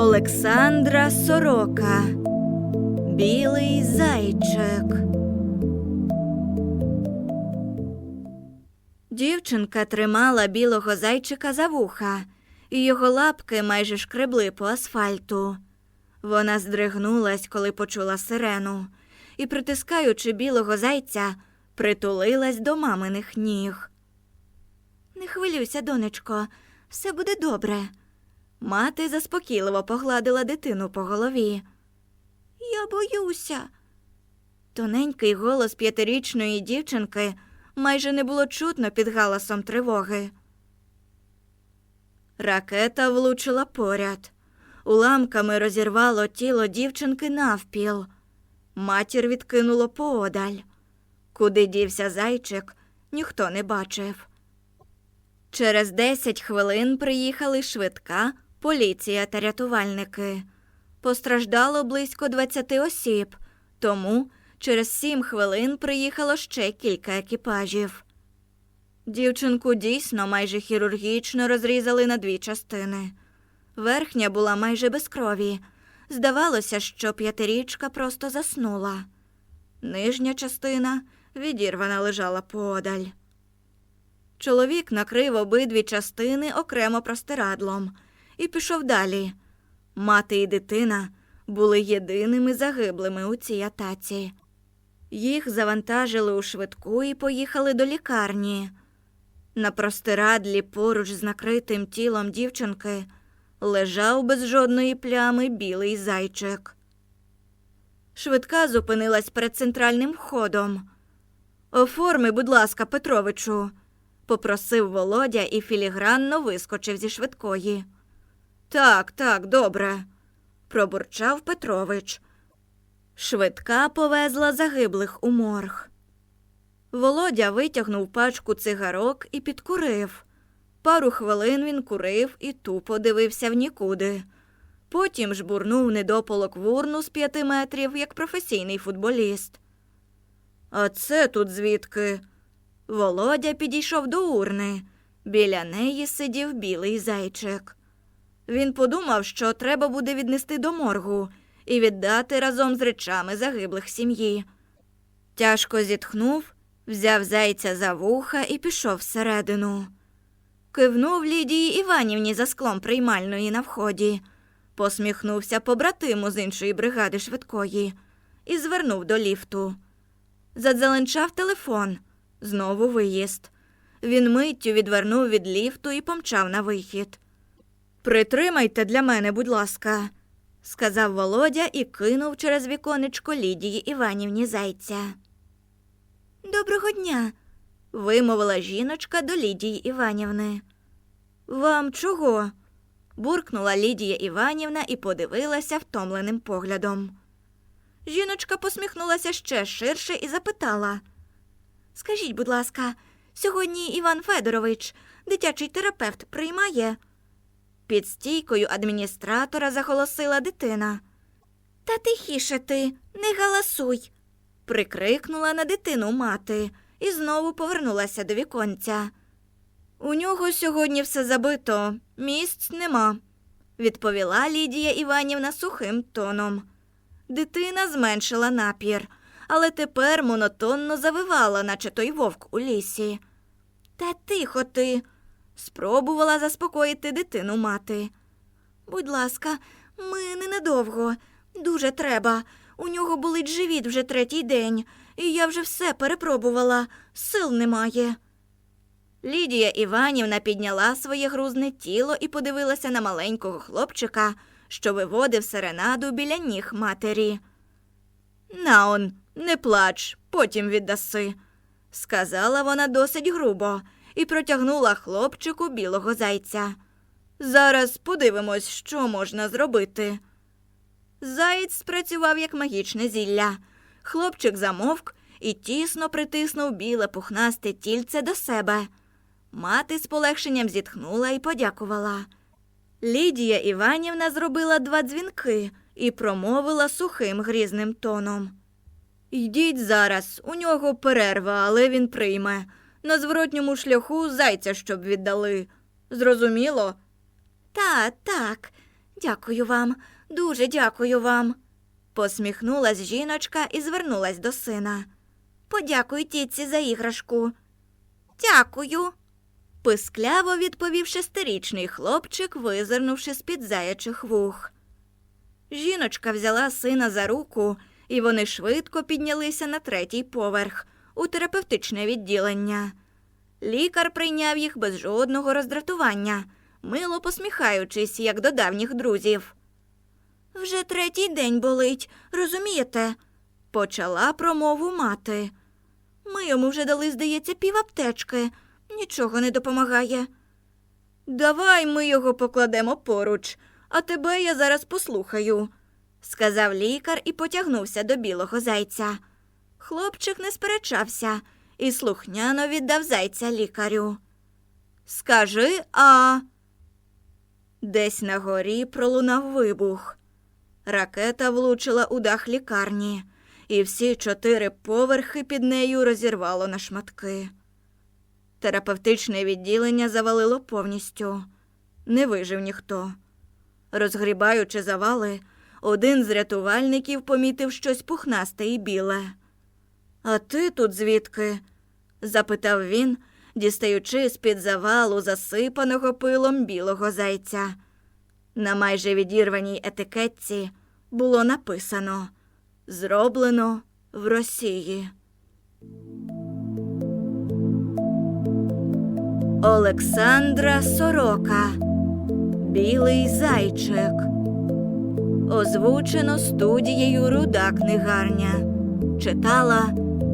Олександра Сорока. Білий зайчик. Дівчинка тримала білого зайчика за вуха, і його лапки майже шкребли по асфальту. Вона здригнулась, коли почула сирену, і, притискаючи білого зайця, притулилась до маминих ніг. Не хвилюйся, донечко, все буде добре. Мати заспокійливо погладила дитину по голові. Я боюся. Тоненький голос п'ятирічної дівчинки майже не було чутно під галасом тривоги. Ракета влучила поряд. Уламками розірвало тіло дівчинки навпіл. Матір відкинуло поодаль. Куди дівся зайчик, ніхто не бачив. Через 10 хвилин приїхали швидка, поліція та рятувальники. Постраждало близько 20 осіб, тому через 7 хвилин приїхало ще кілька екіпажів. Дівчинку дійсно майже хірургічно розрізали на дві частини. Верхня була майже без крові. Здавалося, що п'ятирічка просто заснула. Нижня частина відірвана лежала поодаль. Чоловік накрив обидві частини окремо простирадлом і пішов далі. Мати і дитина були єдиними загиблими у цій атаці. Їх завантажили у швидку і поїхали до лікарні. На простирадлі поруч з накритим тілом дівчинки лежав без жодної плями білий зайчик. Швидка зупинилась перед центральним входом. Оформи, будь ласка, Петровичу, попросив Володя і філігранно вискочив зі швидкої. Так, так, добре, пробурчав Петрович. Швидка повезла загиблих у морг. Володя витягнув пачку цигарок і підкурив. Пару хвилин він курив і тупо дивився в нікуди. Потім жбурнув недополок в урну з п'яти метрів, як професійний футболіст. А це тут звідки? Володя підійшов до урни. Біля неї сидів білий зайчик. Він подумав, що треба буде віднести до моргу і віддати разом з речами загиблих сім'ї. Тяжко зітхнув, взяв зайця за вуха і пішов всередину. Кивнув Лідії Іванівні за склом приймальної на вході, посміхнувся побратиму з іншої бригади швидкої і звернув до ліфту. Задзеленчав телефон, знову виїзд. Він миттю відвернув від ліфту і помчав на вихід. Притримайте для мене, будь ласка, сказав Володя і кинув через віконечко Лідії Іванівні зайця. Доброго дня, вимовила жіночка до Лідії Іванівни. Вам чого? буркнула Лідія Іванівна і подивилася втомленим поглядом. Жіночка посміхнулася ще ширше і запитала Скажіть, будь ласка, сьогодні Іван Федорович, дитячий терапевт, приймає? Під стійкою адміністратора заголосила дитина. Та тихіше ти, не галасуй, прикрикнула на дитину мати і знову повернулася до віконця. У нього сьогодні все забито, місць нема, відповіла Лідія Іванівна сухим тоном. Дитина зменшила напір, але тепер монотонно завивала, наче той вовк у лісі. Та тихо ти, спробувала заспокоїти дитину мати. Будь ласка, ми ненадовго. Дуже треба. У нього болить живіт вже третій день, і я вже все перепробувала, сил немає. Лідія Іванівна підняла своє грузне тіло і подивилася на маленького хлопчика, що виводив серенаду біля ніг матері. Наон, не плач, потім віддаси, сказала вона досить грубо і протягнула хлопчику білого зайця. Зараз подивимось, що можна зробити. Заєць спрацював як магічне зілля. Хлопчик замовк і тісно притиснув біле пухнасте тільце до себе. Мати з полегшенням зітхнула і подякувала. Лідія Іванівна зробила два дзвінки і промовила сухим грізним тоном. Йдіть зараз, у нього перерва, але він прийме. На зворотньому шляху зайця щоб віддали. Зрозуміло? Та, так. Дякую вам, дуже дякую вам. Посміхнулась жіночка і звернулась до сина. Подякуй тітці за іграшку. Дякую. Пискляво відповів шестирічний хлопчик, визирнувши з-під заячих вух. Жіночка взяла сина за руку, і вони швидко піднялися на третій поверх у терапевтичне відділення. Лікар прийняв їх без жодного роздратування, мило посміхаючись, як до давніх друзів. Вже третій день болить, розумієте? почала промову мати. Ми йому вже дали, здається, піваптечки. Нічого не допомагає. Давай ми його покладемо поруч, а тебе я зараз послухаю, сказав лікар і потягнувся до білого зайця. Хлопчик не сперечався і слухняно віддав зайця лікарю. Скажи, а. Десь на горі пролунав вибух. Ракета влучила у дах лікарні, і всі чотири поверхи під нею розірвало на шматки. Терапевтичне відділення завалило повністю. Не вижив ніхто. Розгрібаючи завали, один з рятувальників помітив щось пухнасте і біле. А ти тут звідки? запитав він, дістаючи з-під завалу засипаного пилом білого зайця. На майже відірваній етикетці було написано Зроблено в Росії. Олександра Сорока Білий зайчик. Озвучено студією Руда книгарня. Читала